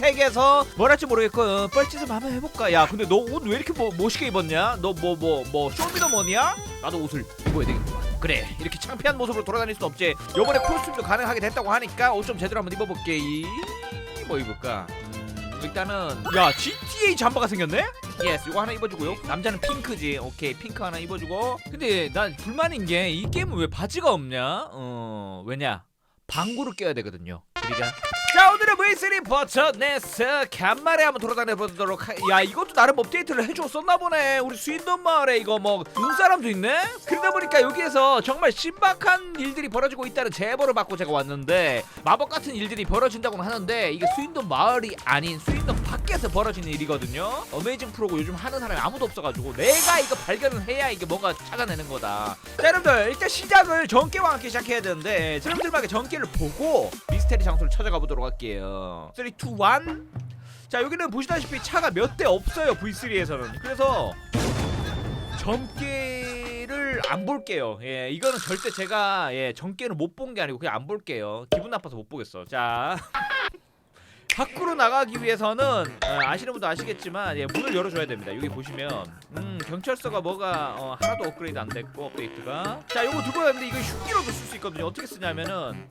세계에서 뭘 할지 모르겠고 뻘짓을 한번 해볼까? 야 근데 너 옷 왜 이렇게 뭐, 멋있게 입었냐? 너 뭐 뭐 뭐 쇼미더머니야? 나도 옷을 입어야 되겠구만. 그래 이렇게 창피한 모습으로 돌아다닐 수 없지. 요번에 코스튬도 가능하게 됐다고 하니까 옷 좀 제대로 한번 입어볼게. 이... 뭐 입을까? 음, 일단은 야 GTA 잠바가 생겼네? 예스 이거 하나 입어주고요. 남자는 핑크지. 오케이 핑크 하나 입어주고. 근데 난 불만인 게 이 게임은 왜 바지가 없냐? 어 왜냐? 방구를 껴야 되거든요. 우리가 V3 버처네스 간만에 한번 돌아다녀 보도록 하... 야 이것도 나름 업데이트를 해줬었나 보네. 우리 수인돈 마을에 이거 뭐 눈 사람도 있네? 그러다 보니까 여기에서 정말 신박한 일들이 벌어지고 있다는 제보를 받고 제가 왔는데 마법 같은 일들이 벌어진다고는 하는데 이게 수인돈 마을이 아닌 수인돈 밖에서 벌어지는 일이거든요. 어메이징 프로고 요즘 하는 사람이 아무도 없어가지고 내가 이거 발견을 해야 이게 뭔가 찾아내는 거다. 자 여러분들 일단 시작을 전개와 함께 시작해야 되는데 여러분들만의 전개를 보고 미스테리 장소를 찾아가 보도록 할게요. 3, 2, 1자 여기는 보시다시피 차가 몇 대 없어요 V3에서는. 그래서 전개를 안 볼게요. 예 이거는 절대 제가 예 전개는 못본 게 아니고 그냥 안 볼게요. 기분 나빠서 못 보겠어. 자 밖으로 나가기 위해서는 어, 아시는 분도 아시겠지만 예, 문을 열어줘야 됩니다. 여기 보시면. 음, 경찰서가 뭐가 어, 하나도 업그레이드 안 됐고 업데이트가. 자 이거 들고 가는데 이거 흉기로도 쓸 수 있거든요. 어떻게 쓰냐면은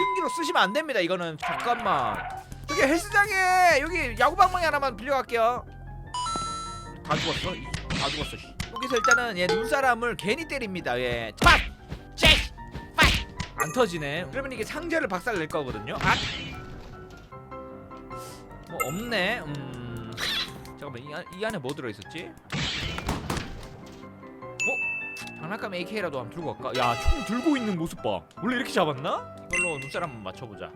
흉기로 쓰시면 안 됩니다. 이거는 잠깐만 저기 헬스장에 여기 야구 방망이 하나만 빌려갈게요. 다 죽었어. 이- 다 죽었어. 씨. 여기서 일단은 예, 눈사람을 괜히 때립니다. 예, 팍, 잭, 팍. 안 터지네. 그러면 이게 상자를 박살 낼 거거든요. 아, 뭐 없네. 음. 잠깐만 이, 안- 이 안에 뭐 들어 있었지? 어? 장난감 AK라도 한번 들고 갈까? 야, 총 들고 있는 모습 봐. 원래 이렇게 잡았나? 이걸로 눈사람 한번 맞춰보자.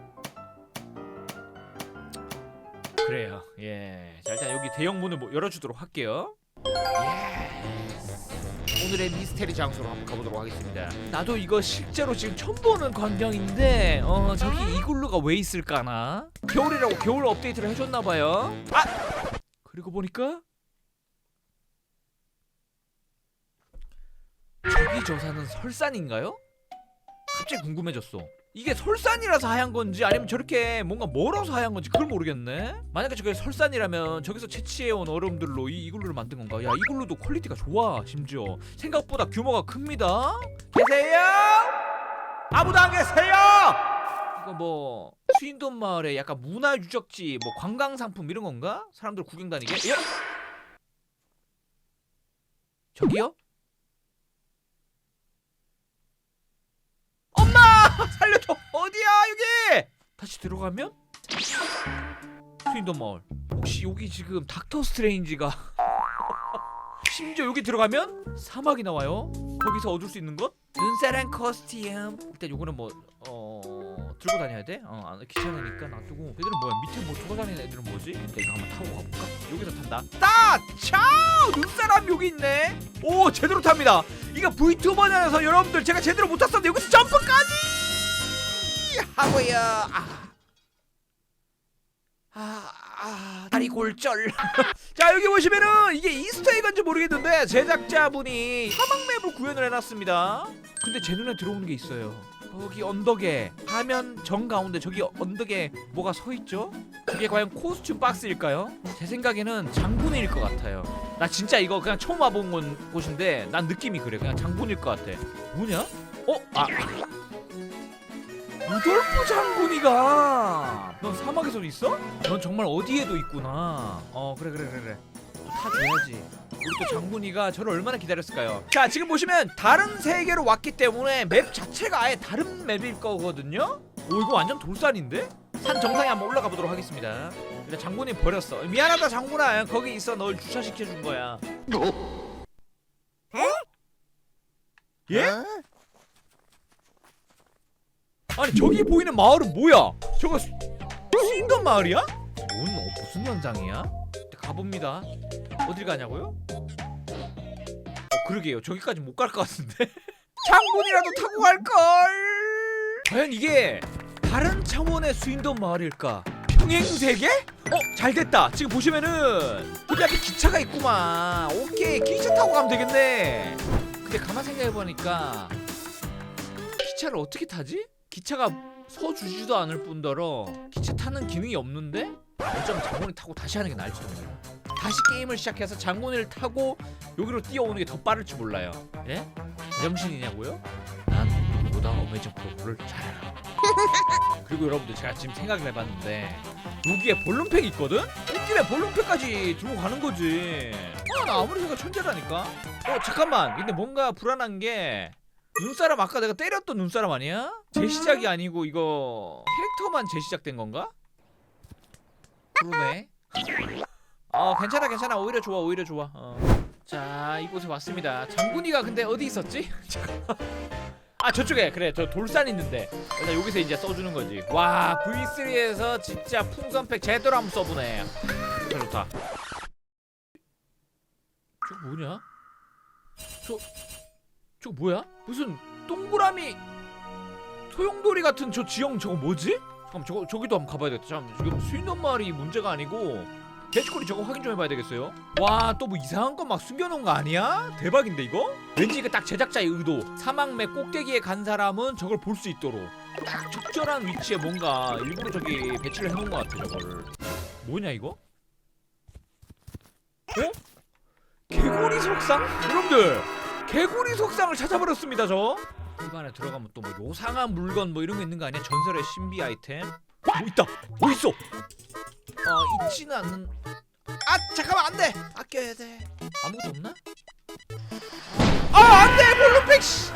그래요. 예. 자 일단 여기 대형 문을 뭐 열어주도록 할게요. 예. 오늘의 미스테리 장소로 한번 가보도록 하겠습니다. 나도 이거 실제로 지금 처음 보는 광경인데 어 저기 이글루가 왜 있을까나? 겨울이라고 겨울 업데이트를 해줬나봐요. 아 그리고 보니까 저기 저 산은 설산인가요? 갑자기 궁금해졌어. 이게 설산이라서 하얀 건지 아니면 저렇게 뭔가 멀어서 하얀 건지 그걸 모르겠네. 만약에 저게 설산이라면 저기서 채취해온 얼음들로 이 이글루를 만든 건가? 야 이글루도 퀄리티가 좋아 심지어 생각보다 규모가 큽니다. 계세요? 아무도 안 계세요? 이거 뭐 수인돈 마을에 약간 문화 유적지 뭐 관광 상품 이런 건가? 사람들 구경 다니게? 예? 저기요? 엄마 살려줘. 어디야 여기? 다시 들어가면? 수인돈 마을. 혹시 여기 지금 닥터 스트레인지가 심지어 여기 들어가면 사막이 나와요? 거기서 얻을 수 있는 것? 눈사람 코스튬 일단 요거는 뭐 어... 들고 다녀야 돼? 어 안- 귀찮으니까 놔두고. 얘들은 뭐야? 밑에 뭐 돌아다니는 애들은 뭐지? 일단 이거 한번 타고 가볼까? 여기서 탄다. 따! 차우! 눈사람 여기 있네. 오 제대로 탑니다. 이거 V2 버전에서 여러분들 제가 제대로 못 탔었는데 여기서 점프까지 하고요 아. 아, 아, 다리 골절. 자, 여기 보시면은 이게 이스터에그인지 모르겠는데 제작자분이 사막 맵을 구현을 해놨습니다. 근데 제 눈에 들어오는 게 있어요. 거기 언덕에 화면 정 가운데 저기 언덕에 뭐가 서 있죠? 그게 과연 코스튬 박스일까요? 제 생각에는 장군일 것 같아요. 나 진짜 이거 그냥 처음 와본 건- 곳인데 난 느낌이 그래. 그냥 장군일 것 같아. 뭐냐? 어? 아. 루돌프 장군이가. 넌 사막에서도 있어? 넌 정말 어디에도 있구나. 어 그래 그래 그래 그래. 타줘야지. 우리 또 장군이가 저를 얼마나 기다렸을까요? 자 지금 보시면 다른 세계로 왔기 때문에 맵 자체가 아예 다른 맵일 거거든요? 오 이거 완전 돌산인데? 산 정상에 한번 올라가 보도록 하겠습니다. 일단 장군이 버렸어. 미안하다 장군아. 거기 있어. 널 주차시켜 준 거야. 예? 아니 저기 보이는 마을은 뭐야? 저거 수- 수인돈 마을이야? 뭔 어, 무슨 현장이야? 일단 가봅니다. 어딜 가냐고요? 어 그러게요. 저기까지 못 갈 것 같은데. 장군이라도 타고 갈 걸. 과연 이게 다른 차원의 수인돈 마을일까? 평행 세계? 어, 잘 됐다. 지금 보시면은 여기 앞에 기차가 있구만. 오케이, 기차 타고 가면 되겠네. 근데 가만 생각해 보니까 기차를 어떻게 타지? 기차가 서주지도 않을 뿐더러 기차 타는 기능이 없는데 어쩌면 장군을 타고 다시 하는 게 나을지도 몰라요 다시 게임을 시작해서 장군을 타고 여기로 뛰어오는 게 더 빠를지 몰라요 예? 제정신이냐고요? 난 누구보다 어메이징 프로를 잘 알아 그리고 여러분들 제가 지금 생각을 해봤는데 여기에 볼룸팩이 있거든? 온 김에 볼룸팩까지 들고 가는 거지 아, 나 아무리 생각 천재라니까 어 잠깐만 근데 뭔가 불안한 게 눈사람 아까 내가 때렸던 눈사람 아니야? 재시작이 아니고 이거 캐릭터만 재시작된 건가? 그러네 어 괜찮아 괜찮아 오히려 좋아 오히려 좋아 어. 자 이곳에 왔습니다 장군이가 근데 어디 있었지? 아 저쪽에 그래 저 돌산 있는데 일단 여기서 이제 써주는 거지 와 V3에서 진짜 풍선팩 제대로 한번 써보네 좋다 좋다 저거 뭐냐? 저 저거 뭐야? 무슨 동그라미 소용돌이 같은 저 지형 저거 뭐지? 잠깐 저거 저기도 한번 가봐야 되겠다. 잠깐 지금 수인원 마을이 문제가 아니고 대치콜이 저거 확인 좀 해봐야 되겠어요. 와 또 뭐 이상한 거 막 숨겨놓은 거 아니야? 대박인데 이거? 왠지 이거 딱 제작자의 의도. 사막맥 꼭대기에 간 사람은 저걸 볼 수 있도록 딱 적절한 위치에 뭔가 일부러 저기 배치를 해놓은 것 같아 저거를. 뭐냐 이거? 어? 개구리 속상? 여러분들 개구리 속상을 찾아버렸습니다 저. 입안에 들어가면 또 뭐 요상한 물건 뭐 이런 거 있는 거 아니야? 전설의 신비 아이템? 뭐 있다 뭐 있어? 어 있지는 않는. 아 잠깐만 안돼! 아껴야 돼. 아무것도 없나? 아 안돼! 볼룸팩 씨.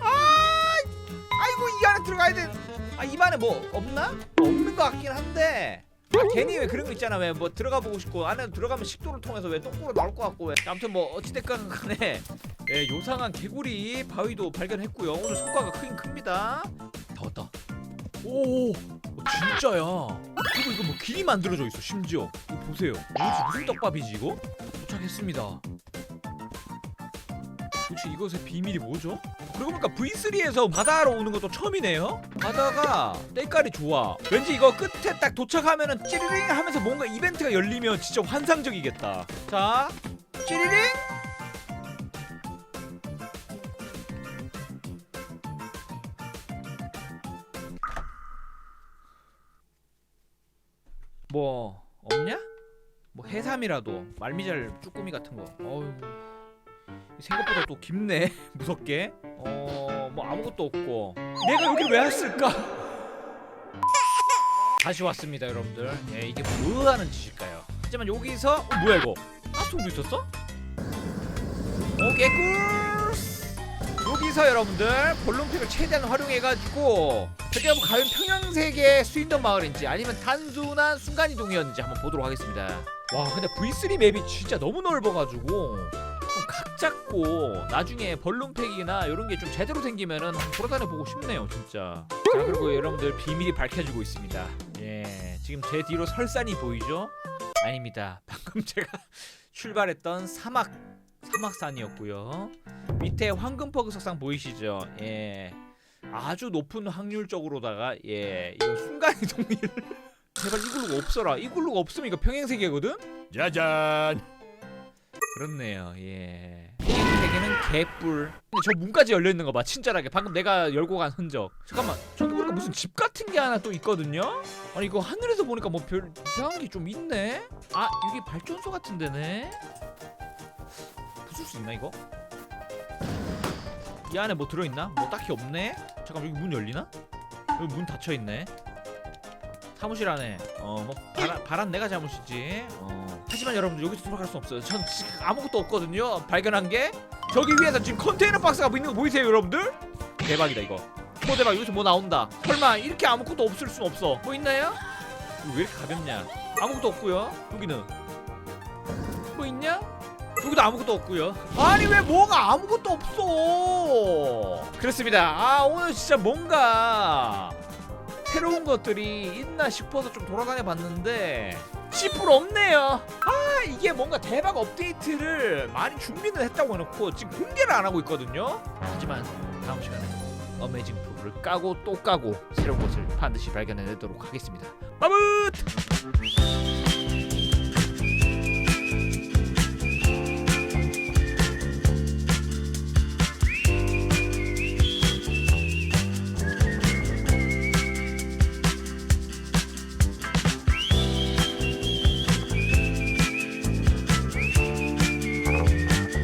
아 아이고 이 안에 들어가야 돼 아 입안에 뭐 없나? 없는 거 같긴 한데. 아, 괜히 왜 그런 거 있잖아. 왜 뭐 들어가 보고 싶고 안에 들어가면 식도를 통해서 왜 똥꼬로 나올 것 같고 왜. 아무튼 뭐 어찌됐건 간에 예, 요상한 개구리 바위도 발견했고요 오늘 성과가 크긴 큽니다 다 왔다 오 어, 진짜야 그리고 이거 뭐 길이 만들어져 있어 심지어 이거 보세요 뭐지 무슨 떡밥이지 이거 도착했습니다 혹시 이것의 비밀이 뭐죠? 그러고 보니까 V3에서 바다로 오는 것도 처음이네요. 바다가 때깔이 좋아. 왠지 이거 끝에 딱 도착하면은 찌리링 하면서 뭔가 이벤트가 열리면 진짜 환상적이겠다. 자, 찌리링. 뭐 해삼이라도 말미잘 쭈꾸미 같은 거. 어휴. 생각보다 또 깊네 무섭게. 어뭐 아무것도 없고. 내가 여기 왜 왔을까? 다시 왔습니다 여러분들. 예 이게 뭐 하는 짓일까요? 하지만 여기서 어 뭐야 이거? 가스통도 있었어? 오 개꿀! 여기서 여러분들 볼룸팩을 최대한 활용해가지고 한번 과연 평양세계 수인던 마을인지 아니면 단순한 순간이동이었는지 한번 보도록 하겠습니다 와 근데 V3 맵이 진짜 너무 넓어가지고 좀 각 잡고 나중에 벌룬팩이나 이런 게 좀 제대로 생기면은 돌아다녀 보고 싶네요 진짜. 자 그리고 여러분들 비밀이 밝혀지고 있습니다. 예 지금 제 뒤로 설산이 보이죠? 아닙니다. 방금 제가 출발했던 사막 사막산이었고요. 밑에 황금퍼그 석상 보이시죠? 예. 아주 높은 확률적으로다가 예 이거 순간이동일 제발 이글루가 없어라 이글루가 없으면 이거 평행세계거든? 짜잔. 그렇네요. 예. 세계는 개뿔. 근데 저 문까지 열려 있는 거 봐. 친절하게. 방금 내가 열고 간 흔적. 잠깐만. 저기 보니까 무슨 집 같은 게 하나 또 있거든요. 아니 이거 하늘에서 보니까 뭐 별 이상한 게 좀 있네. 아 여기 발전소 같은 데네. 부술 수 있나 이거? 이 안에 뭐 들어 있나? 뭐 딱히 없네. 잠깐 여기 문 열리나? 여기 문 닫혀 있네. 사무실 안에. 어뭐 바람, 바람 내가 잘못이지. 어. 하지만 여러분들 여기서 돌아갈 수 없어요. 전 지금 아무것도 없거든요. 발견한 게 저기 위에서 지금 컨테이너 박스가 있는 거 보이세요 여러분들? 대박이다 이거. 뭐 대박 여기서 뭐 나온다. 설마 이렇게 아무것도 없을 순 없어. 뭐 있나요? 이거 왜 이렇게 가볍냐? 아무것도 없고요 여기는. 뭐 있냐? 여기도 아무것도 없고요. 아니 왜 뭐가 아무것도 없어? 그렇습니다. 아 오늘 진짜 뭔가 새로운 것들이 있나 싶어서 좀 돌아다녀 봤는데 10% 없네요. 아 이게 뭔가 대박 업데이트를 많이 준비는 했다고 해놓고 지금 공개를 안 하고 있거든요. 하지만 다음 시간에 어메이징 프로를 까고 또 까고 새로운 것을 반드시 발견해내도록 하겠습니다. 마무트!